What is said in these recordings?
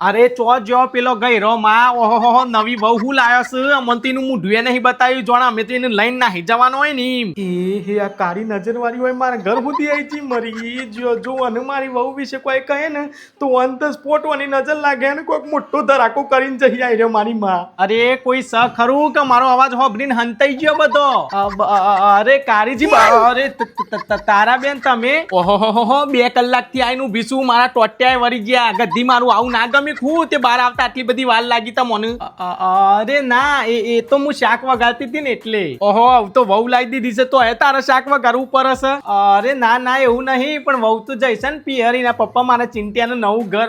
અરે ચો જો પેલો ગઈ રો માં ઓહો નવી વહુ હું લાયો છે. મંતીનું મુઢુએ નહીં બતાવ્યું. જોણા અમે તો એને લઈને નાહી જવાનો હોય ને એ હે આ કારી નજર વાળી હોય મારા ઘર સુધી આવી જી મરી જો જો અને મારી વહુ વિશે કોઈ કહે ને તો ઓન ધ સ્પોટ ઓની નજર લાગે ને કોઈક મોટો ધરાકો કરીને જઈ આવી રહ્યો મારી માં. અરે કોઈ સ ખરું કે મારો અવાજ હોભરીને હંતાઈ ગયો બધો? અરે કારીજી અરે તારા બેન તમે? ઓહો બે કલાકથી આઈને નું છું. મારા ટોટિયા વળી ગયા. ગદ્દી મારું આવું ના ગમે ખું તે બહાર આવતા આટલી બધી વાર લાગી તા અ- અરે ના એ એ તો હું શાક વગાડતી હતી ને એટલે. ઓહો તો વહુ લાવી દીધી છે તો એ તારે શાક વગાડવું પડે છે? અરે ના ના એવું નહીં પણ વહુ તો જઈશ ને પિયરી ના પપ્પા મારા ચિંત્યાનું નવું ઘર.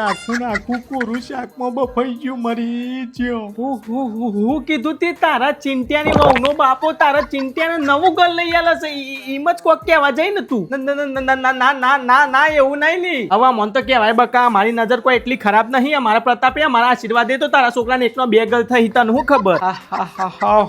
આખું ને આખું કોરું શાકમાં બફાઈ ગયું મરી ગયો. હું હું હું હું કીધું તે તારા ચિંત્યાની વહુનો બાપો તારા ચિંત્યાને નવું ઘર લઈ આલે છે ઈ- જ કોક કહેવા જાય ને તું. ન- ન- ન- ન- ના ના ના ના ના એવું નહીં ની હવે મન તો કહેવાય બકા મારી નજર કોઈ એટલી ખરાબ નહીં. અમારા પ્રતાપે મારા આશીર્વાદ તો તારા છોકરાને એકનો બે ગલ થઈ તને હું ખબર?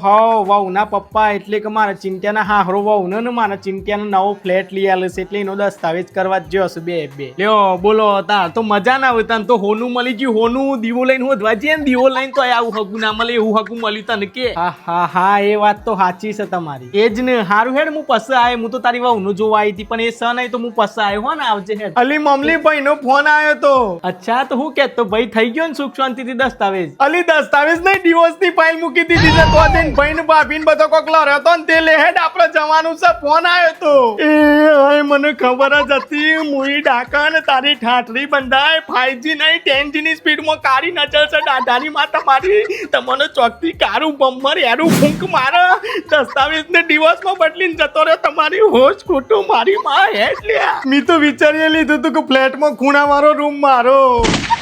હાવ વાવ ના પપ્પા એટલે કે મારા ચિંત્યાના હાહરો વહુ ને ને મારા ચિંત્યાનો નવો ફ્લેટ લઈ આલે છે એટલે એનો દસ્તાવેજ કરવા જ છે બે બે. લ્યો બોલો તાર તો મજા ના આવે તને તો હોનું મળી ગયું હોનું દીવો લઈને હોદવા જઈએ ને દીવો લઈને તો આવું હગું ના મળે એવું હગું મળ્યું તને કે? હા હા હા એ વાત તો સાચી છે તમારી. એ જ ને હારું હેડ હું પસે આય હું તો તારી વહુનું જોવા આવી હતી પણ એ સ નહીં તો હું પસ આવ્યો હો ને આવજે હેડ. અલી મમલી ભાઈ નો ફોન આવ્યો તો. અચ્છા તો હું કેતો ભાઈ થઈ ગયો ને સુખ શાંતિથી દસ્તાવેજ? અલી દસ્તાવેજ નહીં ડિવોર્સની ફાઇલ મૂકી દીધી છે. તો દિન ભાઈ ને ભાભી ને બધો કોકલો રહેતો ને તે લે હેડ આપણે જવાનું છે. ફોન આવ્યો તો. એ હાય મને ખબર જ હતી. મુઈ ડાકા ને તારી ઠાઠરી બંધાય. ફાઈવજી નહીં ટેનજી ની સ્પીડમાં કારી નજર છે. દાદાની માં તમારી તમને ચોકથી કારું બમ્મર એરું ફૂંક મારે. દસ્તાવેજ ને ડિવોર્સમાં બદલીને જતો રહ્યો. તમારી હોશ ખોટું મારી માં હેડ લ્યા. મી તો વિચારી લીધું તું કે ફ્લેટમાં ખૂણા મારો રૂમ મારો. Oh!